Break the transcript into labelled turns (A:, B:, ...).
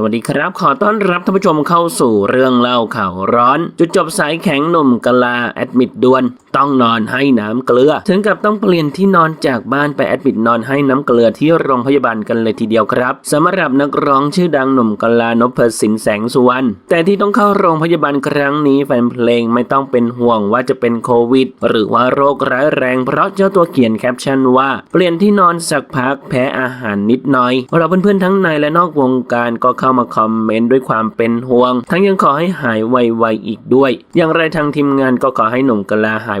A: สวัสดีครับ ขอต้อนรับท่านผู้ชมเข้าสู่เรื่องเล่าข่าวร้อน จุดจบสายแข็งหนุ่มกะลาแอดมิดด่วน ต้องนอนให้น้ำเกลือ ถึงกับต้องเปลี่ยนที่นอนจากบ้านไปแอดมิดนอนให้น้ำเกลือที่โรงพยาบาลกันเลยทีเดียวครับสำหรับนักร้องชื่อดังหนุ่มกลานพสินแสงสุวรรณแต่ที่ต้องเข้าโรงพยาบาลครั้งนี้แฟนเพลงไม่ต้องเป็นห่วงว่าจะเป็นโควิด หรือว่าโรคร้ายแรงเพราะเจ้าตัวเขียนแคปชั่นว่าเปลี่ยนที่นอนสักพักแพ้อาหารนิดหน่อย เราเพื่อนๆทั้งในและนอกวงการก็เข้ามาคอมเมนต์ด้วยความเป็นห่วง ทั้งยังขอให้หายไวๆอีกด้วย อย่างไรทางทีมงานก็ขอให้หนุ่มกลาหาย